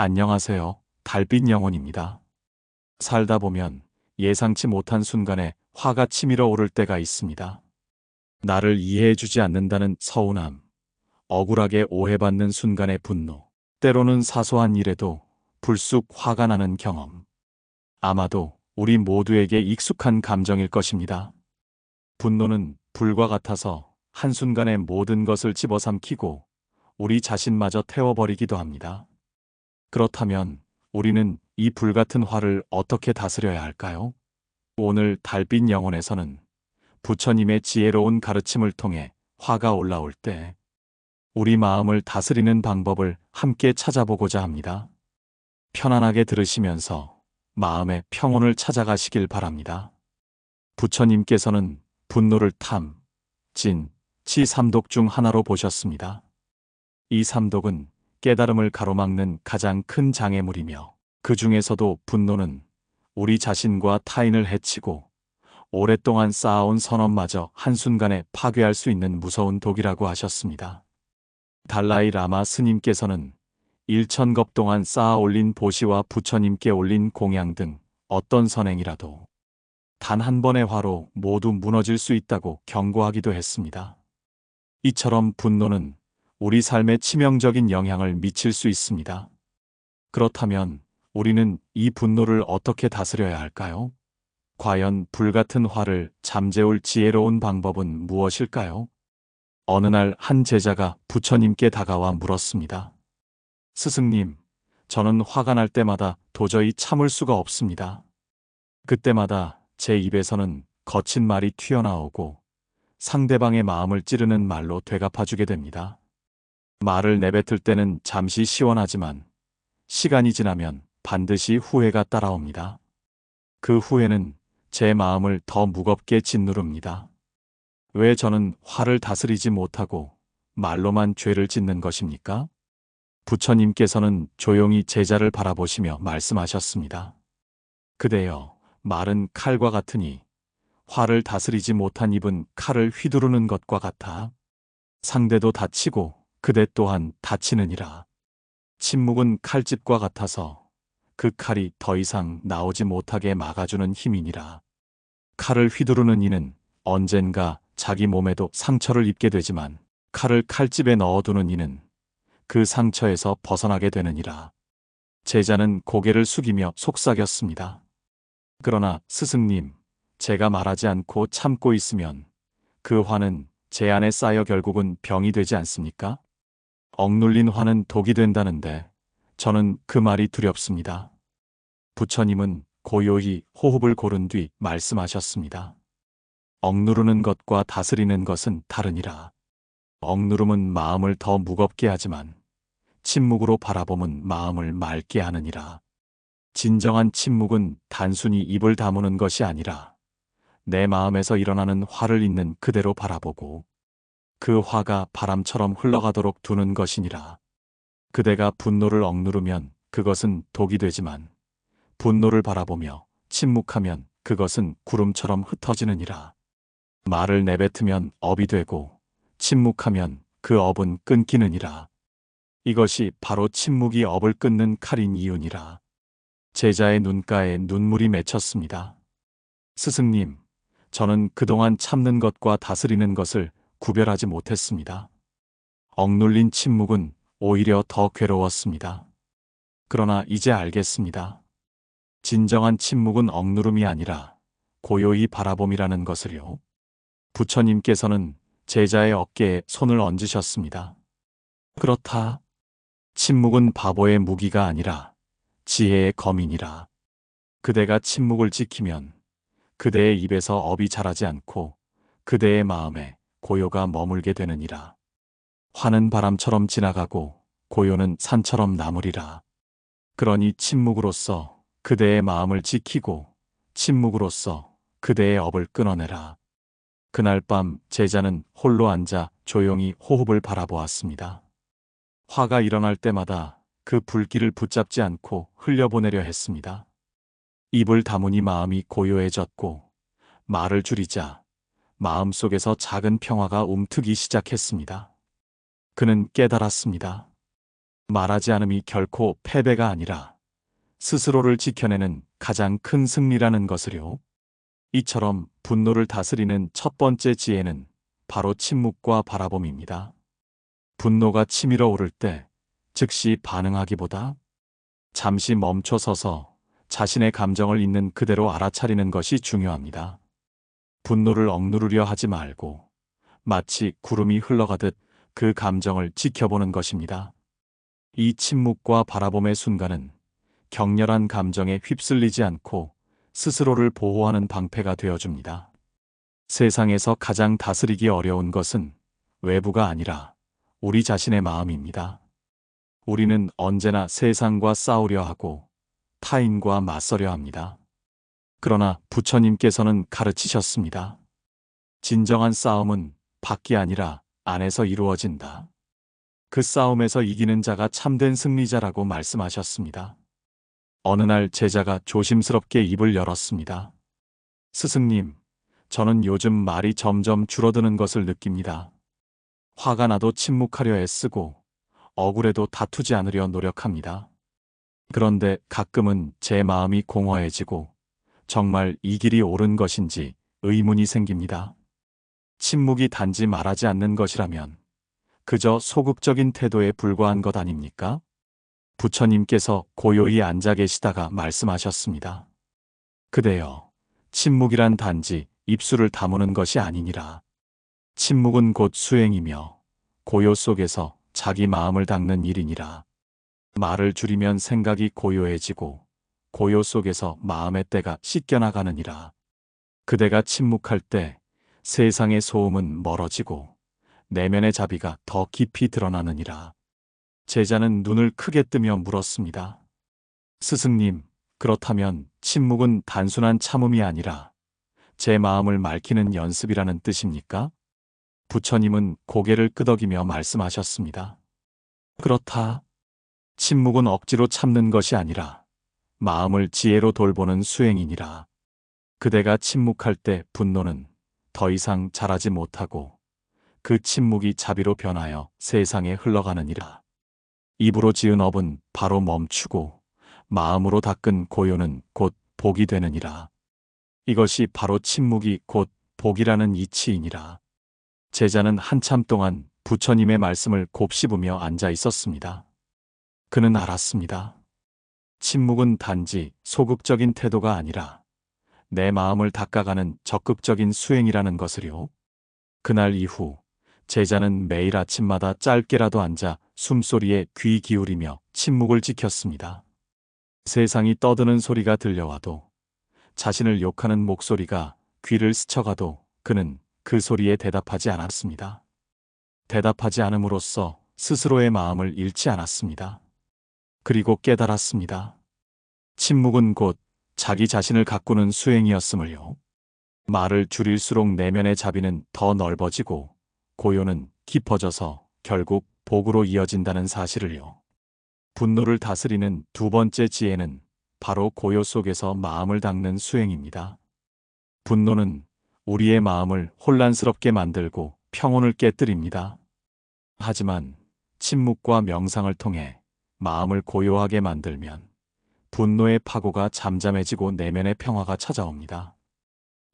안녕하세요. 달빛 영혼입니다. 살다 보면 예상치 못한 순간에 화가 치밀어 오를 때가 있습니다. 나를 이해해주지 않는다는 서운함, 억울하게 오해받는 순간의 분노, 때로는 사소한 일에도 불쑥 화가 나는 경험. 아마도 우리 모두에게 익숙한 감정일 것입니다. 분노는 불과 같아서 한순간에 모든 것을 집어삼키고 우리 자신마저 태워버리기도 합니다. 그렇다면 우리는 이 불같은 화를 어떻게 다스려야 할까요? 오늘 달빛 영혼에서는 부처님의 지혜로운 가르침을 통해 화가 올라올 때 우리 마음을 다스리는 방법을 함께 찾아보고자 합니다. 편안하게 들으시면서 마음의 평온을 찾아가시길 바랍니다. 부처님께서는 분노를 탐, 진, 치 삼독 중 하나로 보셨습니다. 이 삼독은 깨달음을 가로막는 가장 큰 장애물이며 그 중에서도 분노는 우리 자신과 타인을 해치고 오랫동안 쌓아온 선언마저 한순간에 파괴할 수 있는 무서운 독이라고 하셨습니다. 달라이 라마 스님께서는 일천겁 동안 쌓아 올린 보시와 부처님께 올린 공양 등 어떤 선행이라도 단 한 번의 화로 모두 무너질 수 있다고 경고하기도 했습니다. 이처럼 분노는 우리 삶에 치명적인 영향을 미칠 수 있습니다. 그렇다면 우리는 이 분노를 어떻게 다스려야 할까요? 과연 불같은 화를 잠재울 지혜로운 방법은 무엇일까요? 어느 날 한 제자가 부처님께 다가와 물었습니다. 스승님, 저는 화가 날 때마다 도저히 참을 수가 없습니다. 그때마다 제 입에서는 거친 말이 튀어나오고 상대방의 마음을 찌르는 말로 되갚아주게 됩니다. 말을 내뱉을 때는 잠시 시원하지만 시간이 지나면 반드시 후회가 따라옵니다. 그 후회는 제 마음을 더 무겁게 짓누릅니다. 왜 저는 화를 다스리지 못하고 말로만 죄를 짓는 것입니까? 부처님께서는 조용히 제자를 바라보시며 말씀하셨습니다. 그대여, 말은 칼과 같으니 화를 다스리지 못한 입은 칼을 휘두르는 것과 같아 상대도 다치고 그대 또한 다치느니라. 침묵은 칼집과 같아서 그 칼이 더 이상 나오지 못하게 막아주는 힘이니라. 칼을 휘두르는 이는 언젠가 자기 몸에도 상처를 입게 되지만 칼을 칼집에 넣어두는 이는 그 상처에서 벗어나게 되느니라. 제자는 고개를 숙이며 속삭였습니다. 그러나 스승님, 제가 말하지 않고 참고 있으면 그 화는 제 안에 쌓여 결국은 병이 되지 않습니까? 억눌린 화는 독이 된다는데 저는 그 말이 두렵습니다. 부처님은 고요히 호흡을 고른 뒤 말씀하셨습니다. 억누르는 것과 다스리는 것은 다르니라. 억누름은 마음을 더 무겁게 하지만 침묵으로 바라봄은 마음을 맑게 하느니라. 진정한 침묵은 단순히 입을 다무는 것이 아니라 내 마음에서 일어나는 화를 있는 그대로 바라보고 그 화가 바람처럼 흘러가도록 두는 것이니라. 그대가 분노를 억누르면 그것은 독이 되지만 분노를 바라보며 침묵하면 그것은 구름처럼 흩어지느니라. 말을 내뱉으면 업이 되고 침묵하면 그 업은 끊기느니라. 이것이 바로 침묵이 업을 끊는 칼인 이유니라. 제자의 눈가에 눈물이 맺혔습니다. 스승님, 저는 그동안 참는 것과 다스리는 것을 구별하지 못했습니다. 억눌린 침묵은 오히려 더 괴로웠습니다. 그러나 이제 알겠습니다. 진정한 침묵은 억누름이 아니라 고요히 바라봄이라는 것을요. 부처님께서는 제자의 어깨에 손을 얹으셨습니다. 그렇다. 침묵은 바보의 무기가 아니라 지혜의 검이니라. 그대가 침묵을 지키면 그대의 입에서 업이 자라지 않고 그대의 마음에 고요가 머물게 되느니라. 화는 바람처럼 지나가고 고요는 산처럼 남으리라. 그러니 침묵으로써 그대의 마음을 지키고 침묵으로써 그대의 업을 끊어내라. 그날 밤 제자는 홀로 앉아 조용히 호흡을 바라보았습니다. 화가 일어날 때마다 그 불길을 붙잡지 않고 흘려보내려 했습니다. 입을 다무니 마음이 고요해졌고 말을 줄이자 마음속에서 작은 평화가 움트기 시작했습니다. 그는 깨달았습니다. 말하지 않음이 결코 패배가 아니라 스스로를 지켜내는 가장 큰 승리라는 것을요. 이처럼 분노를 다스리는 첫 번째 지혜는 바로 침묵과 바라봄입니다. 분노가 치밀어 오를 때 즉시 반응하기보다 잠시 멈춰 서서 자신의 감정을 있는 그대로 알아차리는 것이 중요합니다. 분노를 억누르려 하지 말고 마치 구름이 흘러가듯 그 감정을 지켜보는 것입니다. 이 침묵과 바라봄의 순간은 격렬한 감정에 휩쓸리지 않고 스스로를 보호하는 방패가 되어줍니다. 세상에서 가장 다스리기 어려운 것은 외부가 아니라 우리 자신의 마음입니다. 우리는 언제나 세상과 싸우려 하고 타인과 맞서려 합니다. 그러나 부처님께서는 가르치셨습니다. 진정한 싸움은 밖이 아니라 안에서 이루어진다. 그 싸움에서 이기는 자가 참된 승리자라고 말씀하셨습니다. 어느 날 제자가 조심스럽게 입을 열었습니다. 스승님, 저는 요즘 말이 점점 줄어드는 것을 느낍니다. 화가 나도 침묵하려 애쓰고 억울해도 다투지 않으려 노력합니다. 그런데 가끔은 제 마음이 공허해지고 정말 이 길이 옳은 것인지 의문이 생깁니다. 침묵이 단지 말하지 않는 것이라면 그저 소극적인 태도에 불과한 것 아닙니까? 부처님께서 고요히 앉아 계시다가 말씀하셨습니다. 그대여, 침묵이란 단지 입술을 다무는 것이 아니니라. 침묵은 곧 수행이며 고요 속에서 자기 마음을 닦는 일이니라. 말을 줄이면 생각이 고요해지고 고요 속에서 마음의 때가 씻겨나가느니라. 그대가 침묵할 때 세상의 소음은 멀어지고 내면의 자비가 더 깊이 드러나느니라. 제자는 눈을 크게 뜨며 물었습니다. 스승님, 그렇다면 침묵은 단순한 참음이 아니라 제 마음을 맑히는 연습이라는 뜻입니까? 부처님은 고개를 끄덕이며 말씀하셨습니다. 그렇다. 침묵은 억지로 참는 것이 아니라 마음을 지혜로 돌보는 수행이니라. 그대가 침묵할 때 분노는 더 이상 자라지 못하고 그 침묵이 자비로 변하여 세상에 흘러가느니라. 입으로 지은 업은 바로 멈추고 마음으로 닦은 고요는 곧 복이 되느니라. 이것이 바로 침묵이 곧 복이라는 이치이니라. 제자는 한참 동안 부처님의 말씀을 곱씹으며 앉아 있었습니다. 그는 알았습니다. 침묵은 단지 소극적인 태도가 아니라 내 마음을 닦아가는 적극적인 수행이라는 것을요. 그날 이후 제자는 매일 아침마다 짧게라도 앉아 숨소리에 귀 기울이며 침묵을 지켰습니다. 세상이 떠드는 소리가 들려와도 자신을 욕하는 목소리가 귀를 스쳐가도 그는 그 소리에 대답하지 않았습니다. 대답하지 않음으로써 스스로의 마음을 잃지 않았습니다. 그리고 깨달았습니다. 침묵은 곧 자기 자신을 가꾸는 수행이었음을요. 말을 줄일수록 내면의 자비는 더 넓어지고 고요는 깊어져서 결국 복으로 이어진다는 사실을요. 분노를 다스리는 두 번째 지혜는 바로 고요 속에서 마음을 닦는 수행입니다. 분노는 우리의 마음을 혼란스럽게 만들고 평온을 깨뜨립니다. 하지만 침묵과 명상을 통해 마음을 고요하게 만들면 분노의 파고가 잠잠해지고 내면의 평화가 찾아옵니다.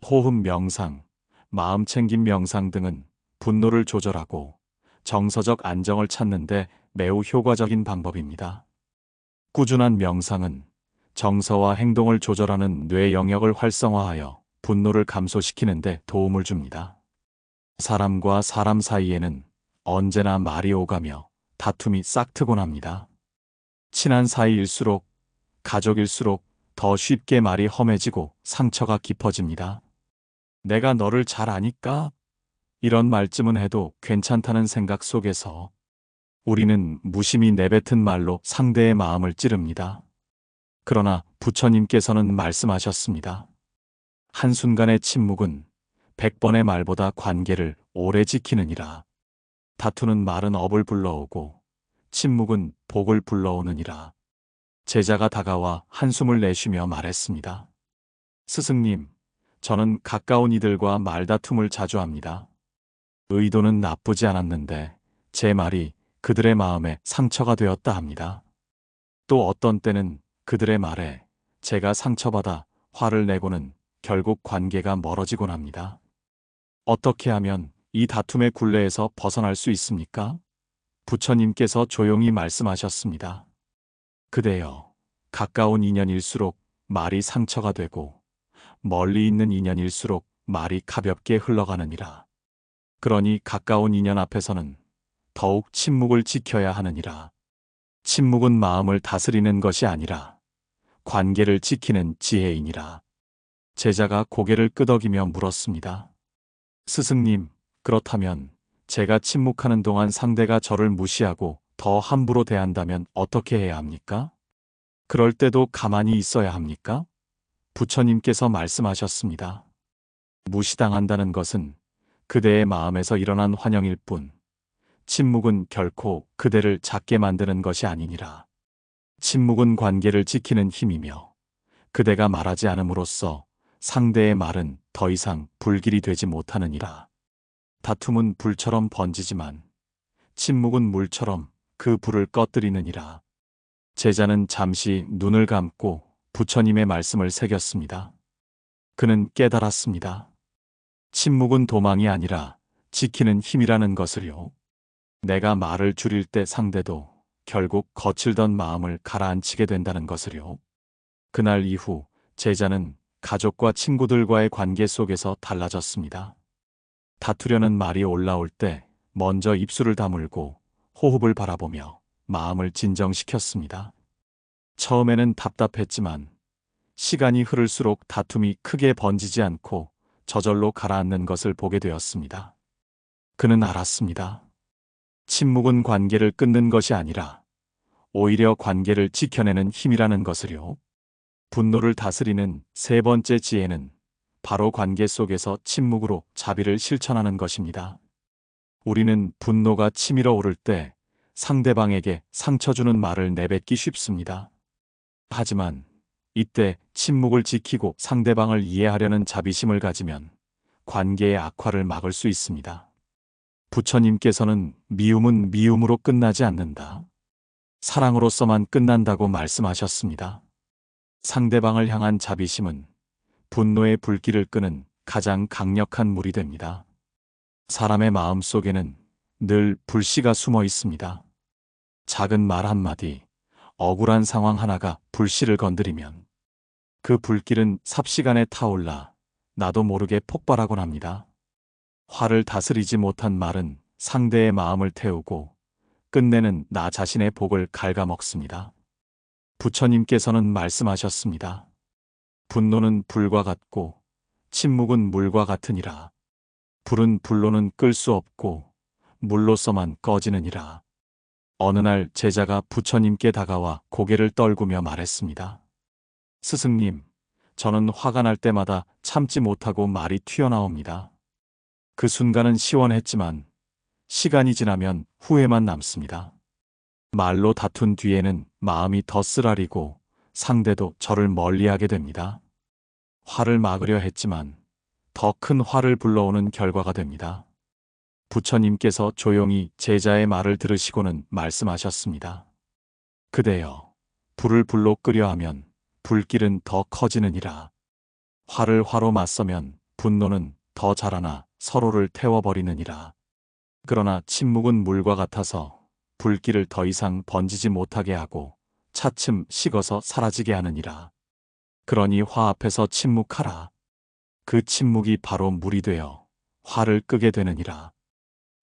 호흡 명상, 마음 챙김 명상 등은 분노를 조절하고 정서적 안정을 찾는데 매우 효과적인 방법입니다. 꾸준한 명상은 정서와 행동을 조절하는 뇌 영역을 활성화하여 분노를 감소시키는데 도움을 줍니다. 사람과 사람 사이에는 언제나 말이 오가며 다툼이 싹트곤 합니다. 친한 사이일수록 가족일수록 더 쉽게 말이 험해지고 상처가 깊어집니다. 내가 너를 잘 아니까? 이런 말쯤은 해도 괜찮다는 생각 속에서 우리는 무심히 내뱉은 말로 상대의 마음을 찌릅니다. 그러나 부처님께서는 말씀하셨습니다. 한순간의 침묵은 백번의 말보다 관계를 오래 지키느니라. 다투는 말은 업을 불러오고 침묵은 복을 불러오느니라. 제자가 다가와 한숨을 내쉬며 말했습니다. 스승님, 저는 가까운 이들과 말다툼을 자주 합니다. 의도는 나쁘지 않았는데 제 말이 그들의 마음에 상처가 되었다 합니다. 또 어떤 때는 그들의 말에 제가 상처받아 화를 내고는 결국 관계가 멀어지곤 합니다. 어떻게 하면 이 다툼의 굴레에서 벗어날 수 있습니까? 부처님께서 조용히 말씀하셨습니다. 그대여, 가까운 인연일수록 말이 상처가 되고 멀리 있는 인연일수록 말이 가볍게 흘러가느니라. 그러니 가까운 인연 앞에서는 더욱 침묵을 지켜야 하느니라. 침묵은 마음을 다스리는 것이 아니라 관계를 지키는 지혜이니라. 제자가 고개를 끄덕이며 물었습니다. 스승님, 그렇다면 제가 침묵하는 동안 상대가 저를 무시하고 더 함부로 대한다면 어떻게 해야 합니까? 그럴 때도 가만히 있어야 합니까? 부처님께서 말씀하셨습니다. 무시당한다는 것은 그대의 마음에서 일어난 환영일 뿐, 침묵은 결코 그대를 작게 만드는 것이 아니니라. 침묵은 관계를 지키는 힘이며, 그대가 말하지 않음으로써 상대의 말은 더 이상 불길이 되지 못하느니라. 다툼은 불처럼 번지지만, 침묵은 물처럼 그 불을 꺼뜨리느니라. 제자는 잠시 눈을 감고 부처님의 말씀을 새겼습니다. 그는 깨달았습니다. 침묵은 도망이 아니라 지키는 힘이라는 것을요. 내가 말을 줄일 때 상대도 결국 거칠던 마음을 가라앉히게 된다는 것을요. 그날 이후 제자는 가족과 친구들과의 관계 속에서 달라졌습니다. 다투려는 말이 올라올 때 먼저 입술을 다물고 호흡을 바라보며 마음을 진정시켰습니다. 처음에는 답답했지만 시간이 흐를수록 다툼이 크게 번지지 않고 저절로 가라앉는 것을 보게 되었습니다. 그는 알았습니다. 침묵은 관계를 끊는 것이 아니라 오히려 관계를 지켜내는 힘이라는 것을요. 분노를 다스리는 세 번째 지혜는 바로 관계 속에서 침묵으로 자비를 실천하는 것입니다. 우리는 분노가 치밀어 오를 때 상대방에게 상처 주는 말을 내뱉기 쉽습니다. 하지만 이때 침묵을 지키고 상대방을 이해하려는 자비심을 가지면 관계의 악화를 막을 수 있습니다. 부처님께서는 미움은 미움으로 끝나지 않는다. 사랑으로서만 끝난다고 말씀하셨습니다. 상대방을 향한 자비심은 분노의 불길을 끄는 가장 강력한 물이 됩니다. 사람의 마음 속에는 늘 불씨가 숨어 있습니다. 작은 말 한마디, 억울한 상황 하나가 불씨를 건드리면 그 불길은 삽시간에 타올라 나도 모르게 폭발하곤 합니다. 화를 다스리지 못한 말은 상대의 마음을 태우고 끝내는 나 자신의 복을 갉아먹습니다. 부처님께서는 말씀하셨습니다. 분노는 불과 같고 침묵은 물과 같으니라. 불은 불로는 끌 수 없고 물로서만 꺼지느니라. 어느 날 제자가 부처님께 다가와 고개를 떨구며 말했습니다. 스승님, 저는 화가 날 때마다 참지 못하고 말이 튀어나옵니다. 그 순간은 시원했지만 시간이 지나면 후회만 남습니다. 말로 다툰 뒤에는 마음이 더 쓰라리고 상대도 저를 멀리하게 됩니다. 화를 막으려 했지만 더 큰 화를 불러오는 결과가 됩니다. 부처님께서 조용히 제자의 말을 들으시고는 말씀하셨습니다. 그대여, 불을 불로 끄려 하면 불길은 더 커지느니라. 화를 화로 맞서면 분노는 더 자라나 서로를 태워버리느니라. 그러나 침묵은 물과 같아서 불길을 더 이상 번지지 못하게 하고 차츰 식어서 사라지게 하느니라. 그러니 화 앞에서 침묵하라. 그 침묵이 바로 물이 되어 화를 끄게 되느니라.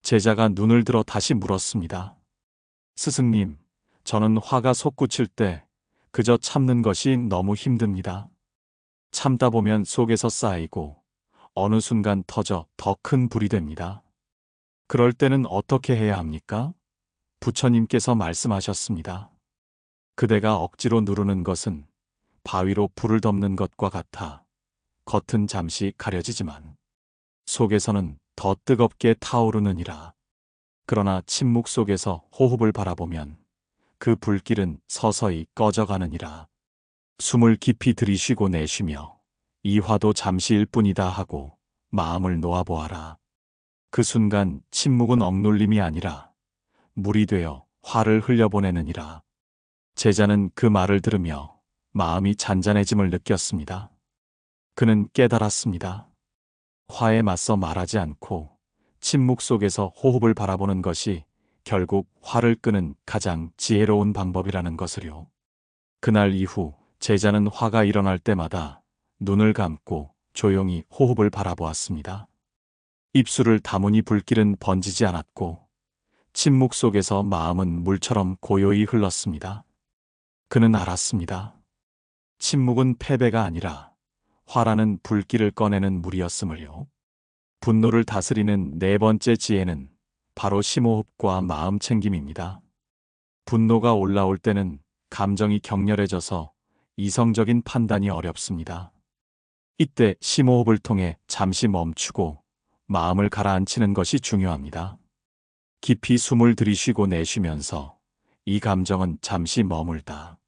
제자가 눈을 들어 다시 물었습니다. 스승님, 저는 화가 솟구칠 때 그저 참는 것이 너무 힘듭니다. 참다 보면 속에서 쌓이고 어느 순간 터져 더 큰 불이 됩니다. 그럴 때는 어떻게 해야 합니까? 부처님께서 말씀하셨습니다. 그대가 억지로 누르는 것은 바위로 불을 덮는 것과 같아 겉은 잠시 가려지지만 속에서는 더 뜨겁게 타오르느니라. 그러나 침묵 속에서 호흡을 바라보면 그 불길은 서서히 꺼져가느니라. 숨을 깊이 들이쉬고 내쉬며 이 화도 잠시일 뿐이다 하고 마음을 놓아보아라. 그 순간 침묵은 억눌림이 아니라 물이 되어 화를 흘려보내느니라. 제자는 그 말을 들으며 마음이 잔잔해짐을 느꼈습니다. 그는 깨달았습니다. 화에 맞서 말하지 않고 침묵 속에서 호흡을 바라보는 것이 결국 화를 끄는 가장 지혜로운 방법이라는 것을요. 그날 이후 제자는 화가 일어날 때마다 눈을 감고 조용히 호흡을 바라보았습니다. 입술을 다무니 불길은 번지지 않았고 침묵 속에서 마음은 물처럼 고요히 흘렀습니다. 그는 알았습니다. 침묵은 패배가 아니라 화라는 불길을 꺼내는 물이었음을요. 분노를 다스리는 네 번째 지혜는 바로 심호흡과 마음 챙김입니다. 분노가 올라올 때는 감정이 격렬해져서 이성적인 판단이 어렵습니다. 이때 심호흡을 통해 잠시 멈추고 마음을 가라앉히는 것이 중요합니다. 깊이 숨을 들이쉬고 내쉬면서 이 감정은 잠시 머물다.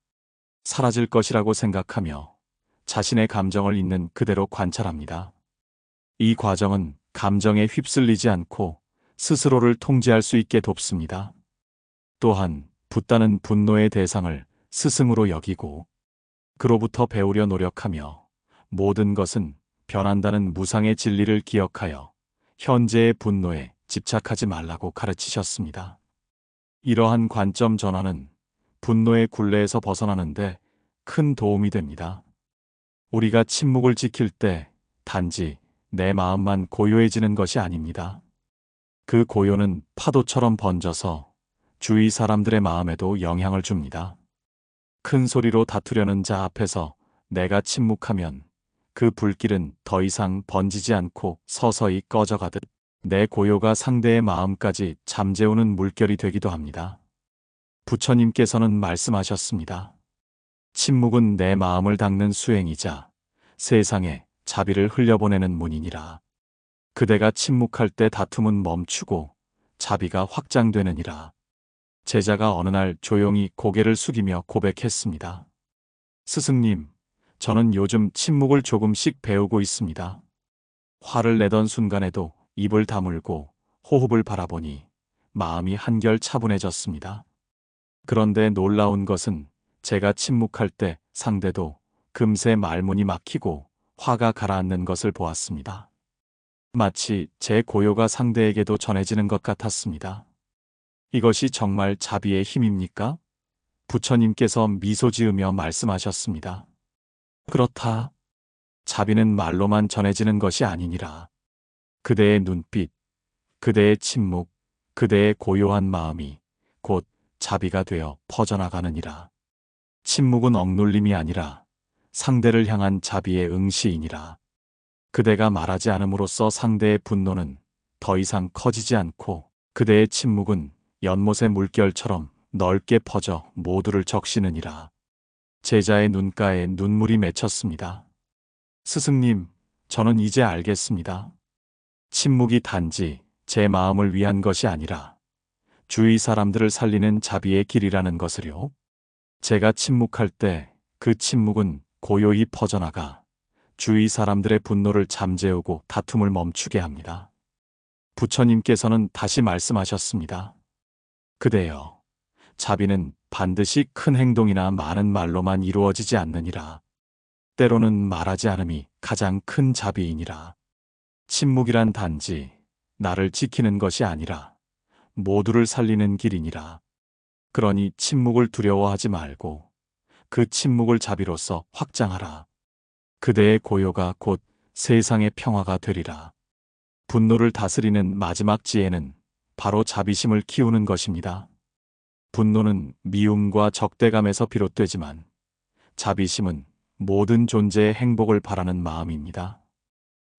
사라질 것이라고 생각하며 자신의 감정을 있는 그대로 관찰합니다. 이 과정은 감정에 휩쓸리지 않고 스스로를 통제할 수 있게 돕습니다. 또한 붓다는 분노의 대상을 스승으로 여기고 그로부터 배우려 노력하며 모든 것은 변한다는 무상의 진리를 기억하여 현재의 분노에 집착하지 말라고 가르치셨습니다. 이러한 관점 전환은 분노의 굴레에서 벗어나는데 큰 도움이 됩니다. 우리가 침묵을 지킬 때 단지 내 마음만 고요해지는 것이 아닙니다. 그 고요는 파도처럼 번져서 주위 사람들의 마음에도 영향을 줍니다. 큰 소리로 다투려는 자 앞에서 내가 침묵하면 그 불길은 더 이상 번지지 않고 서서히 꺼져가듯 내 고요가 상대의 마음까지 잠재우는 물결이 되기도 합니다. 부처님께서는 말씀하셨습니다. 침묵은 내 마음을 닦는 수행이자 세상에 자비를 흘려보내는 문이니라. 그대가 침묵할 때 다툼은 멈추고 자비가 확장되느니라. 제자가 어느 날 조용히 고개를 숙이며 고백했습니다. 스승님, 저는 요즘 침묵을 조금씩 배우고 있습니다. 화를 내던 순간에도 입을 다물고 호흡을 바라보니 마음이 한결 차분해졌습니다. 그런데 놀라운 것은 제가 침묵할 때 상대도 금세 말문이 막히고 화가 가라앉는 것을 보았습니다. 마치 제 고요가 상대에게도 전해지는 것 같았습니다. 이것이 정말 자비의 힘입니까? 부처님께서 미소 지으며 말씀하셨습니다. 그렇다. 자비는 말로만 전해지는 것이 아니니라. 그대의 눈빛, 그대의 침묵, 그대의 고요한 마음이 곧 자비가 되어 퍼져나가느니라. 침묵은 억눌림이 아니라 상대를 향한 자비의 응시이니라. 그대가 말하지 않음으로써 상대의 분노는 더 이상 커지지 않고 그대의 침묵은 연못의 물결처럼 넓게 퍼져 모두를 적시느니라. 제자의 눈가에 눈물이 맺혔습니다. 스승님, 저는 이제 알겠습니다. 침묵이 단지 제 마음을 위한 것이 아니라 주위 사람들을 살리는 자비의 길이라는 것을요. 제가 침묵할 때 그 침묵은 고요히 퍼져나가 주위 사람들의 분노를 잠재우고 다툼을 멈추게 합니다. 부처님께서는 다시 말씀하셨습니다. 그대여, 자비는 반드시 큰 행동이나 많은 말로만 이루어지지 않느니라. 때로는 말하지 않음이 가장 큰 자비이니라. 침묵이란 단지 나를 지키는 것이 아니라 모두를 살리는 길이니라. 그러니 침묵을 두려워하지 말고 그 침묵을 자비로서 확장하라. 그대의 고요가 곧 세상의 평화가 되리라. 분노를 다스리는 마지막 지혜는 바로 자비심을 키우는 것입니다. 분노는 미움과 적대감에서 비롯되지만 자비심은 모든 존재의 행복을 바라는 마음입니다.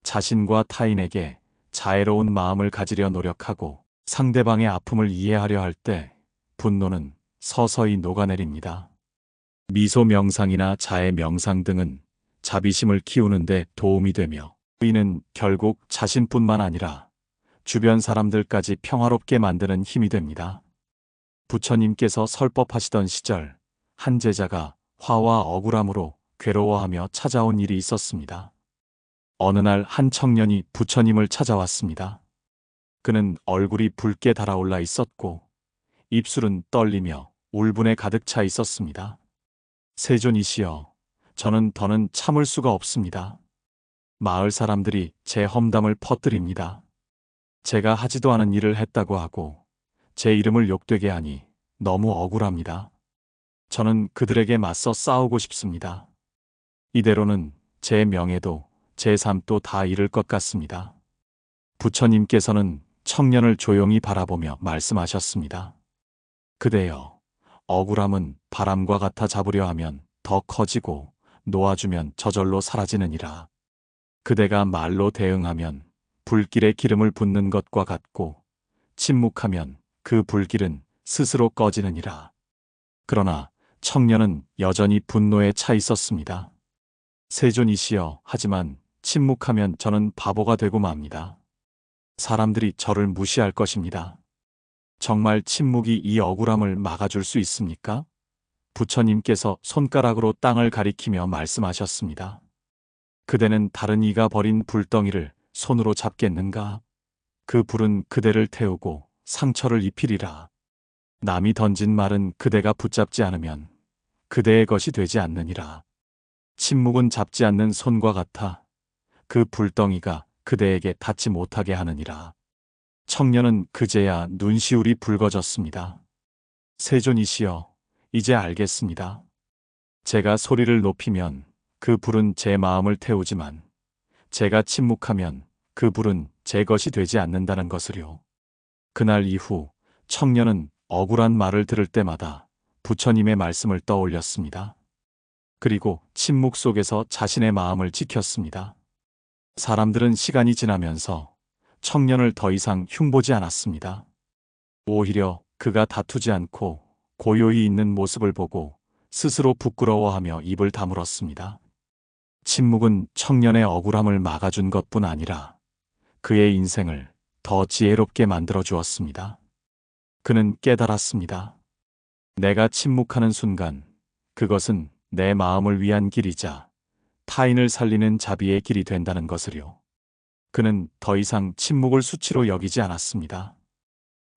자신과 타인에게 자애로운 마음을 가지려 노력하고 상대방의 아픔을 이해하려 할 때 분노는 서서히 녹아내립니다. 미소 명상이나 자애 명상 등은 자비심을 키우는데 도움이 되며 이는 결국 자신뿐만 아니라 주변 사람들까지 평화롭게 만드는 힘이 됩니다. 부처님께서 설법하시던 시절 한 제자가 화와 억울함으로 괴로워하며 찾아온 일이 있었습니다. 어느 날 한 청년이 부처님을 찾아왔습니다. 그는 얼굴이 붉게 달아올라 있었고 입술은 떨리며 울분에 가득 차 있었습니다. 세존이시여, 저는 더는 참을 수가 없습니다. 마을 사람들이 제 험담을 퍼뜨립니다. 제가 하지도 않은 일을 했다고 하고 제 이름을 욕되게 하니 너무 억울합니다. 저는 그들에게 맞서 싸우고 싶습니다. 이대로는 제 명예도 제 삶도 다 잃을 것 같습니다. 부처님께서는 청년을 조용히 바라보며 말씀하셨습니다. 그대여, 억울함은 바람과 같아 잡으려 하면 더 커지고 놓아주면 저절로 사라지느니라. 그대가 말로 대응하면 불길에 기름을 붓는 것과 같고 침묵하면 그 불길은 스스로 꺼지느니라. 그러나 청년은 여전히 분노에 차 있었습니다. 세존이시여, 하지만 침묵하면 저는 바보가 되고 맙니다. 사람들이 저를 무시할 것입니다. 정말 침묵이 이 억울함을 막아줄 수 있습니까? 부처님께서 손가락으로 땅을 가리키며 말씀하셨습니다. 그대는 다른 이가 버린 불덩이를 손으로 잡겠는가? 그 불은 그대를 태우고 상처를 입히리라. 남이 던진 말은 그대가 붙잡지 않으면 그대의 것이 되지 않느니라. 침묵은 잡지 않는 손과 같아 그 불덩이가 그대에게 닿지 못하게 하느니라. 청년은 그제야 눈시울이 붉어졌습니다. 세존이시여, 이제 알겠습니다. 제가 소리를 높이면 그 불은 제 마음을 태우지만 제가 침묵하면 그 불은 제 것이 되지 않는다는 것을요. 그날 이후 청년은 억울한 말을 들을 때마다 부처님의 말씀을 떠올렸습니다. 그리고 침묵 속에서 자신의 마음을 지켰습니다. 사람들은 시간이 지나면서 청년을 더 이상 흉보지 않았습니다. 오히려 그가 다투지 않고 고요히 있는 모습을 보고 스스로 부끄러워하며 입을 다물었습니다. 침묵은 청년의 억울함을 막아준 것뿐 아니라 그의 인생을 더 지혜롭게 만들어 주었습니다. 그는 깨달았습니다. 내가 침묵하는 순간 그것은 내 마음을 위한 길이자 타인을 살리는 자비의 길이 된다는 것을요. 그는 더 이상 침묵을 수치로 여기지 않았습니다.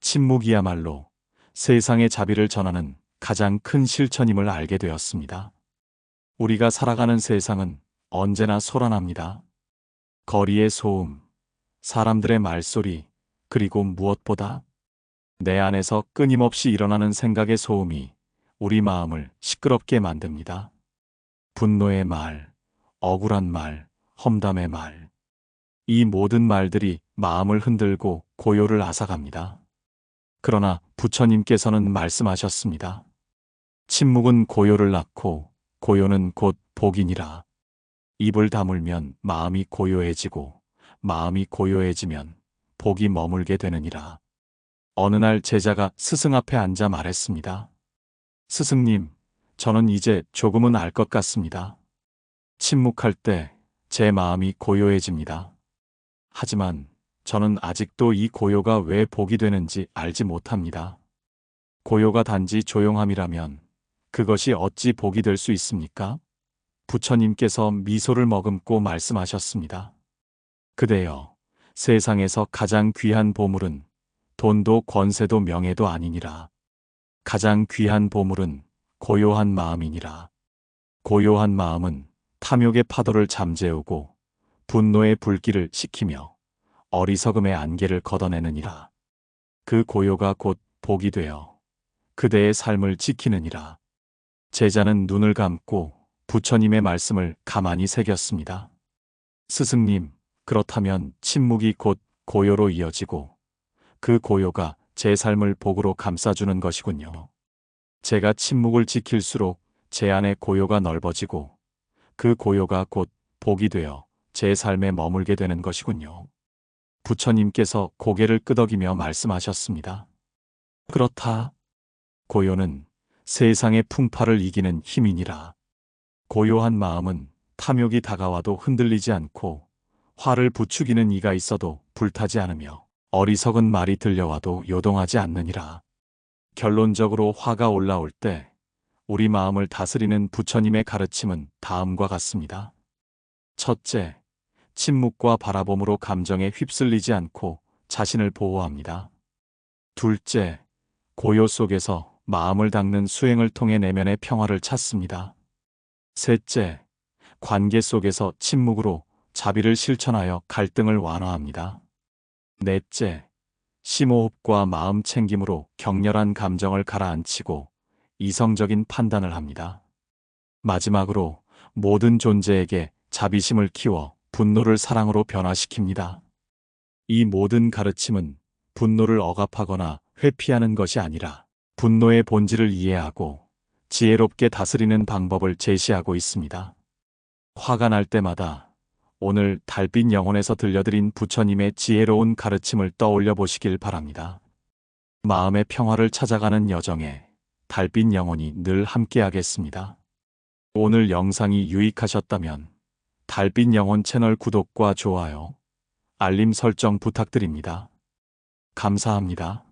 침묵이야말로 세상의 자비를 전하는 가장 큰 실천임을 알게 되었습니다. 우리가 살아가는 세상은 언제나 소란합니다. 거리의 소음, 사람들의 말소리, 그리고 무엇보다 내 안에서 끊임없이 일어나는 생각의 소음이 우리 마음을 시끄럽게 만듭니다. 분노의 말, 억울한 말, 험담의 말. 이 모든 말들이 마음을 흔들고 고요를 앗아갑니다. 그러나 부처님께서는 말씀하셨습니다. 침묵은 고요를 낳고 고요는 곧 복이니라. 입을 다물면 마음이 고요해지고 마음이 고요해지면 복이 머물게 되느니라. 어느 날 제자가 스승 앞에 앉아 말했습니다. 스승님, 저는 이제 조금은 알 것 같습니다. 침묵할 때 제 마음이 고요해집니다. 하지만 저는 아직도 이 고요가 왜 복이 되는지 알지 못합니다. 고요가 단지 조용함이라면 그것이 어찌 복이 될 수 있습니까? 부처님께서 미소를 머금고 말씀하셨습니다. 그대여, 세상에서 가장 귀한 보물은 돈도 권세도 명예도 아니니라. 가장 귀한 보물은 고요한 마음이니라. 고요한 마음은 탐욕의 파도를 잠재우고 분노의 불길을 식히며 어리석음의 안개를 걷어내느니라. 그 고요가 곧 복이 되어 그대의 삶을 지키느니라. 제자는 눈을 감고 부처님의 말씀을 가만히 새겼습니다. 스승님, 그렇다면 침묵이 곧 고요로 이어지고 그 고요가 제 삶을 복으로 감싸주는 것이군요. 제가 침묵을 지킬수록 제 안의 고요가 넓어지고 그 고요가 곧 복이 되어 제 삶에 머물게 되는 것이군요. 부처님께서 고개를 끄덕이며 말씀하셨습니다. 그렇다. 고요는 세상의 풍파를 이기는 힘이니라. 고요한 마음은 탐욕이 다가와도 흔들리지 않고 화를 부추기는 이가 있어도 불타지 않으며 어리석은 말이 들려와도 요동하지 않느니라. 결론적으로 화가 올라올 때 우리 마음을 다스리는 부처님의 가르침은 다음과 같습니다. 첫째, 침묵과 바라봄으로 감정에 휩쓸리지 않고 자신을 보호합니다. 둘째, 고요 속에서 마음을 닦는 수행을 통해 내면의 평화를 찾습니다. 셋째, 관계 속에서 침묵으로 자비를 실천하여 갈등을 완화합니다. 넷째, 심호흡과 마음 챙김으로 격렬한 감정을 가라앉히고 이성적인 판단을 합니다. 마지막으로 모든 존재에게 자비심을 키워 분노를 사랑으로 변화시킵니다. 이 모든 가르침은 분노를 억압하거나 회피하는 것이 아니라 분노의 본질을 이해하고 지혜롭게 다스리는 방법을 제시하고 있습니다. 화가 날 때마다 오늘 달빛 영혼에서 들려드린 부처님의 지혜로운 가르침을 떠올려 보시길 바랍니다. 마음의 평화를 찾아가는 여정에 달빛 영혼이 늘 함께하겠습니다. 오늘 영상이 유익하셨다면 달빛 영혼 채널 구독과 좋아요, 알림 설정 부탁드립니다. 감사합니다.